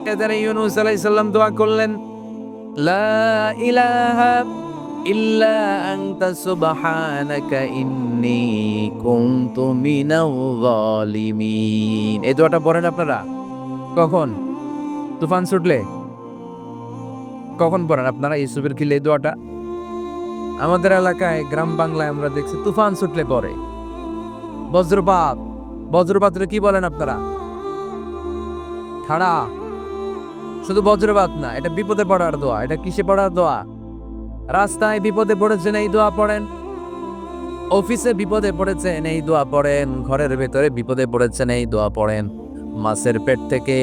এখানে ইউনুস আলাইহিস সালাম দোয়া করলেন, লা ইলাহা ইল্লা আনতা সুবহানাকা ইন্নী কুনতু মিনাল জালিমিন এই দোয়াটা পড়েন আপনারা? কখন? তুফান ছুটলে? কখন পড়েন আপনারা ইউসুফের খিলে এই দোয়াটা? আমাদের এলাকায়, গ্রাম বাংলায় আমরা দেখছি তুফান ছুটলে পরে বজ্রপাত। বজ্রপাতরে কি বলেন আপনারা? খাড়া। শুধু বজ্রপাত না, এটা বিপদে পড়ার দোয়া, এটা কিসে পড়ার দোয়া? রাস্তায় বিপদে পড়েছেন এই দোয়া পড়েন? অফিসে বিপদে পড়েছেন এই দোয়া পড়েন? ঘরের ভেতরে বিপদে পড়েছেন এই দোয়া পড়েন? মাছের পেট থেকে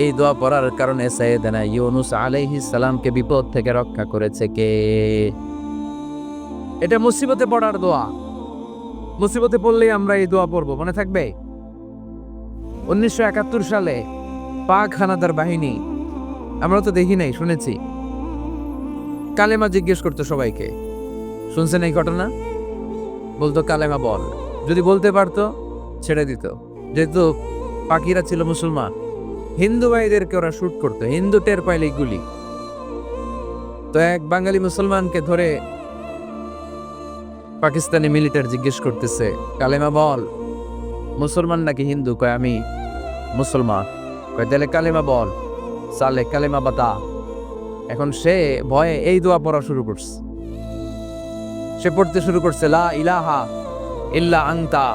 এই দোয়া পড়ার কারণে সাইয়েদানা ইউনুস আলাইহিস সালামকে বিপদ থেকে রক্ষা করেছে কে? এটা মুসিবতে পড়ার দোয়া। মুসিবতে পড়লেই আমরা এই দোয়া পড়ব, মনে থাকবে? উনিশশো একাত্তর সালে পাক হানাদার বাহিনী আমরা তো দেখি নাই, শুনেছি। কালেমা জিজ্ঞেস করতো সবাইকে, শুনছেন এই ঘটনা? বলতো, কালেমা বল। যদি বলতে পারতো, ছেড়ে দিত। যেহেতু পাখিরা ছিল মুসলমান, হিন্দু ভাইদেরকে ওরা শুট করতো, হিন্দু টের পাইলে গুলি। তো এক বাঙালি মুসলমানকে ধরে পাকিস্তানি মিলিটার জিজ্ঞেস করতেছে, কালেমা বল, মুসলমান নাকি হিন্দু? কয়, আমি মুসলমান। কয়, তাহলে কালেমা বল। সালে কালেমা বাতা। এখন সে ভয়ে এই দোয়া পড়া শুরু করছে। সে পড়তে শুরু করছে, লা ইলাহা ইল্লা আংতা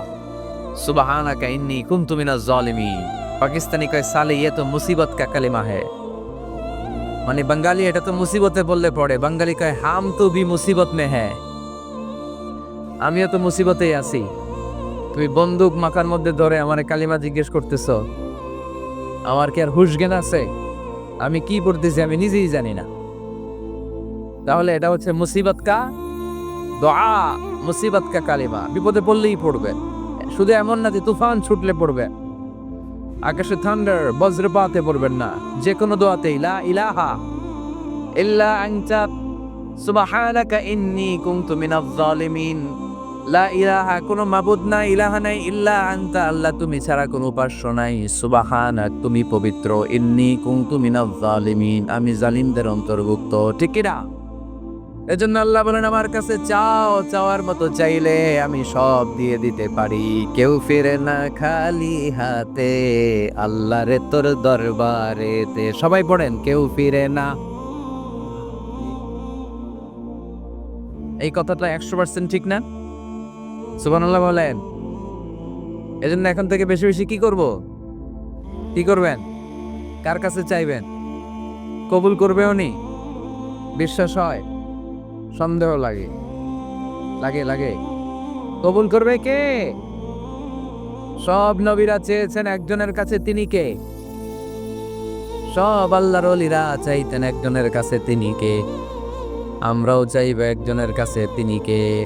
সুবহানাকা ইন্নী মিনাজ জালিমিন। পাকিস্তানি কয়, সালে ইয়ে তো মুসিবত কা কালেমা है মানে বাঙালি এটা তো মুসিবতে বললে পড়ে। বাঙালি কয়, হাম তো বি মুসিবত মে হ্যাঁ আমিও তো মুসিবতেই আছি। তুমি বন্দুক মাখার মধ্যে ধরে আমার কালিমা জিজ্ঞেস করতেছ। আমার কি আর হুশ জ্ঞান আছে? আমি কি পড়তেছি আমি নিজেই জানি না। তাহলে এটা হচ্ছে মুসিবত কা দোয়া, মুসিবত কা কালিমা। বিপদে পড়লেই পড়বে। শুধু এমন না যে তুফান ছুটলে পড়বে। আকাশে থান্ডার বজ্রপাতে পড়বেন না। যে কোনো দোয়াতেই, লা ইলাহা ইল্লা আনতা, সুবহানাকা ইন্নী কুনতু মিনাজ জালিমিন লা ইলাহা, কোনো মাবুদ নাই, ইলাহা নাই, ইল্লা আনতা। আল্লাহ, তুমি ছাড়া কোনো উপাস্য নাই। সুবহানাক, তুমি পবিত্র। ইন্নী কুনতু মিনাজ জালিমিন। আমি জালিমদের অন্তর্ভুক্ত। ঠিক না এজন্য আল্লাহ বলেন, আমার কাছে চাও, চাওয়ার মতো চাইলে আমি সব দিয়ে দিতে পারি। কেউ ফিরে না খালি হাতে আল্লাহ রে তোর দরবারেতে। সবাই পড়েন, কেউ ফিরে না। এই কথাটা একশো পার্সেন্ট ঠিক না? সুবহানাল্লাহ বলেন। এজন্য এখন থেকে বেশি বেশি কি করব? কি করবেন? কার কাছে চাইবেন? কবুল করবে উনি বিশ্বাস হয়? সন্দেহ লাগে। লাগে লাগে। কবুল করবে কে? সব নবীরা চেয়েছেন একজনের কাছে তিনি কে? সব আল্লাহর অলিরা চাইতেন একজনের কাছে তিনি কে? আমরাও চাইব একজনের কাছে তিনি কে?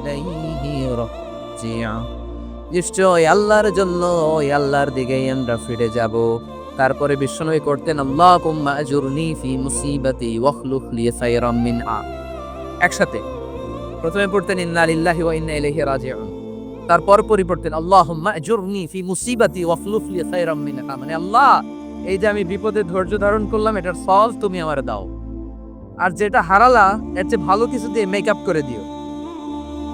ইলাইহি নিশ্চয় আল্লাহর জন্য ওই আল্লাহর দিকেই আমরা ফিরে যাব। তারপরে বিশ্বনবী করতেন, আল্লাহুম্মা আজুরনি ফি মুসিবাতি লি মিনহা। একসাথে। প্রথমে পড়তেন, ইন্না লিল্লাহি ওয়া ইন্না ইলাইহি রাজিউন। তারপর পরি পড়তেন, আল্লাহুম্মা আজুরনি ফি মুসিবাতি ওয়াখলুফ লি খায়রাম মিনহা। মানে আল্লাহ, এই যে আমি বিপদে ধৈর্য ধারণ করলাম, এটার সলভ তুমি আমার দাও। আর যেটা হারালা, এর চেয়ে ভালো কিছু দিয়ে মেকআপ করে দিও।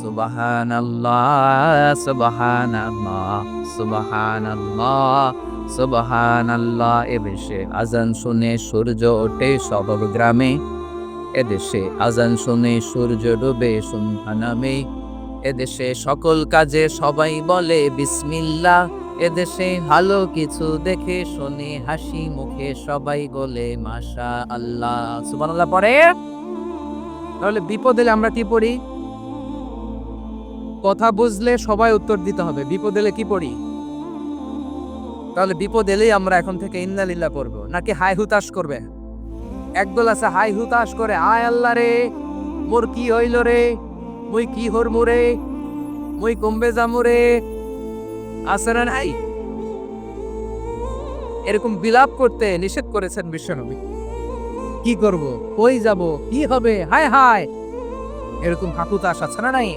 সুবহানাল্লাহ সুবহানাল্লাহ সুবহানাল্লাহ সুবহান আল্লাহ এদেশে আজান শুনে সূর্য ওঠে সব গ্রামে। এদেশে আজান শুনে সূর্য ডুবে সন্ধ্যা নামে। এদেশে সকল কাজে সবাই বলে বিসমিল্লাহ। এদেশে ভালো কিছু দেখে শুনে হাসি মুখে সবাই বলে মাশা আল্লাহ সুবহানাল্লাহ পরে তাহলে বিপদ আমরা কি পড়ি? কথা বুঝলে সবাই উত্তর দিতে হবে। বিপদ এলে কি পড়ি? তাহলে বিপদ এলেই আমরা এখন থেকে ইন্নালিল্লাহ পড়ব। নাকি হাই হুতাশ করবে? একদল আছে হাই হুতাশ করে, আয় আল্লাহ রে, মোর কি হইল রে? মুই কি হরমু রে? মুই কমবে যামু রে? আছে না নাই? এরকম বিলাপ করতে নিষেধ করেছেন বিশ্বনবী। কি করব? কই যাব? কি হবে? হায় হায়! এরকম হাহুতাশ আছে না নাই?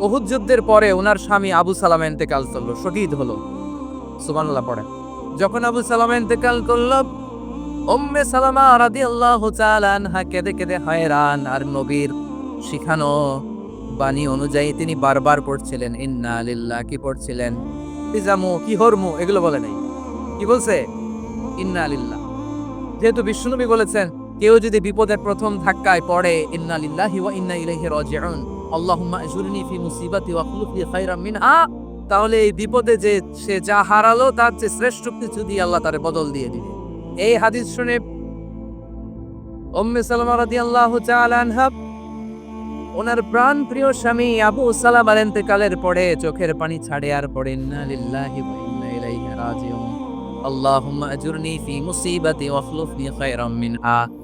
ওহুদ যুদ্ধের পরে ওনার স্বামী আবু সালামা ইন্তেকাল করল, শহীদ হলো। সুবহানাল্লাহ পড়ে। যখন আবু সালামা ইন্তেকাল করল, উম্মে সালামা রাদিয়াল্লাহু তাআলা আনহা কেঁদে কেঁদে হয়রান, আর নবীর শিখানো বাণী অনুযায়ী তিনি বারবার পড়ছিলেন, ইন্না লিল্লাহ কি পড়ছিলেন? ইজামু কি হরমু এগুলো বলে নাই। কি বলছে? ইন্না লিল্লাহ যেহেতু বিষ্ণুনবী বলেছেন, কেউ যদি বিপদের প্রথম ধাক্কায় পড়ে, ইন্না লিল্লাহি ওয়া ইন্না ইলাইহি রাজিউন ফি মুসিবাতি মিনহা। তাহলে এই বিপদে যে সে যা হারালো, তার চেয়ে শ্রেষ্ঠ কিছু দিয়ে আল্লাহ তারে বদল দিয়ে দিবে। এই হাদিস শুনে উম্মে সালামা রাদিয়াল্লাহু তাআলা আনহা, ওনার প্রাণ প্রিয় স্বামী আবু সালামার ইন্তেকালের পরে চোখের পানি ছাড়ে আর পড়ে ইন্না লিল্লাহি ওয়া ইন্না ইলাইহি রাজিউন। আল্লাহুম্মা আজুরনি ফি মুসিবাতি মিনহা।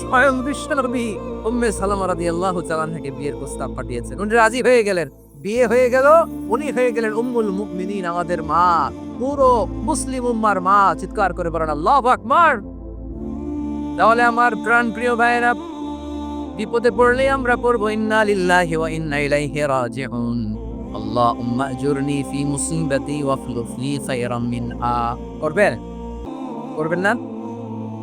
স্বয়ং বিশ্ব নবী উম্মে সালামা রাদিয়াল্লাহু তাআলা থেকে বিয়ের প্রস্তাব পাঠিয়েছেন। উনি রাজি হয়ে গেলেন। বিয়ে হয়ে গেল, উনি হয়ে গেলেন উম্মুল মুমিনিন, আমাদের মা, পুরো মুসলিম উম্মার মা, চিৎকার করে বলেন, আল্লাহু আকবার! তাহলে আমার প্রাণ প্রিয় ভাইয়েরা, বিপদে পড়লে আমরা পড়ব, ইন্না লিল্লাহি ওয়া ইন্না ইলাইহি রাজিউন। আল্লাহুম্মা আজুরনি ফি মুসিবাতি ওয়াখলুফ লি খায়রাম মিনহা। করবেন? করবেন না?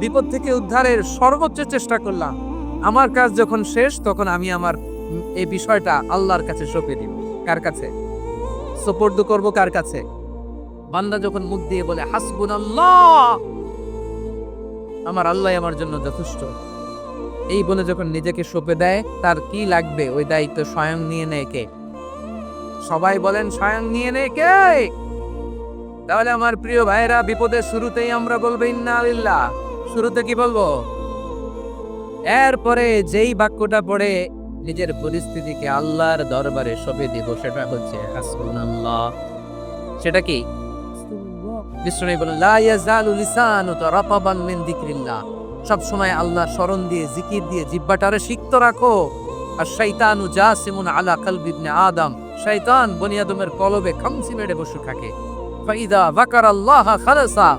বিপদ থেকে উদ্ধারের সর্বোচ্চ চেষ্টা করলাম। আমার কাজ যখন শেষ, তখন আমি আমার এই বিষয়টা আল্লাহর কাছে সঁপে দিব। কার কাছে? সোপর্দ করব কার কাছে? বান্দা যখন মুখ দিয়ে বলে হাসবুন আল্লাহ আমার আল্লাহ আমার জন্য যথেষ্ট। এই বলে যখন নিজেকে সঁপে দেয়, তার কি লাগবে? ওই দায়িত্ব স্বয়ং নিয়ে নেয় কে? সবাই বলেন, স্বয়ং নিয়ে নেয় কে? তাহলে আমার প্রিয় ভাইরা বিপদের শুরুতেই আমরা বলব, ইন্না আলিল্লাহ শুরুতে কি বলব? এরপরে যেই বাক্যটা পড়ে নিজের পরিস্থিতিকে আল্লাহর দরবারে সঁপে দিব, সেটা হচ্ছে সেটা কি? সব সময় আল্লাহর স্মরণ দিয়ে, জিকির দিয়ে জিহ্বাটারে সিক্ত রাখো। আর জাসিমুন আলা আদম। শয়তান বনি আদমের কলবে খামসি মেরে বসে থাকে। ফাইদা যাকার আল্লাহ খালাসা।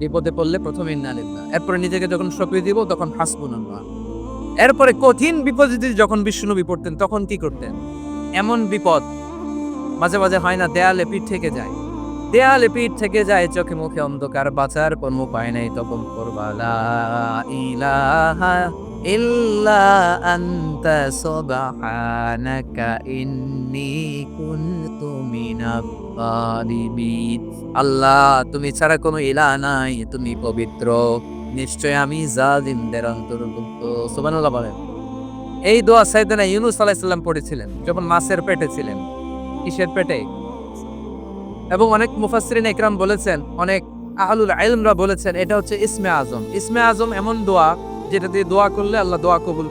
বিপদে পড়লে প্রথমে ইন্নালিল্লাহ এরপরে নিজেকে যখন শোকে দিব, তখন হাসবুনাল্লাহ এরপরে কঠিন বিপদে যখন বিষ্ণু পড়তেন, তখন কি করতেন? এমন বিপদ মাঝে মাঝে হয় না, দেয়ালে পিঠ থেকে যায়। দেয়ালে পিঠ থেকে যায়, চোখে মুখে অন্ধকার বাঁচার কোনো উপায় নেই। তখন করবা, লা ইলাহা ইল্লা আল্লাহ, তুমি ছাড়া কোনো ইলাহ নাই, তুমি পবিত্র। নিশ্চয় আমি জালিমদের অন্তর্ভুক্ত। সুবহানাল্লাহ বলেন। এই দোয়া সাইয়েদনা ইউনুস আলাইহিস সালাম পড়েছিলেন, যখন মাছের পেটে ছিলেন। কিসের পেটে? এবং অনেক মুফাসসিরিন একরাম বলেছেন, অনেক আহলুল ইলমরা বলেছেন, এটা হচ্ছে ইসমে আজম। ইসমে আজম এমন দোয়া, যেটা দিয়ে দোয়া করলে আল্লাহ দোয়া কবুল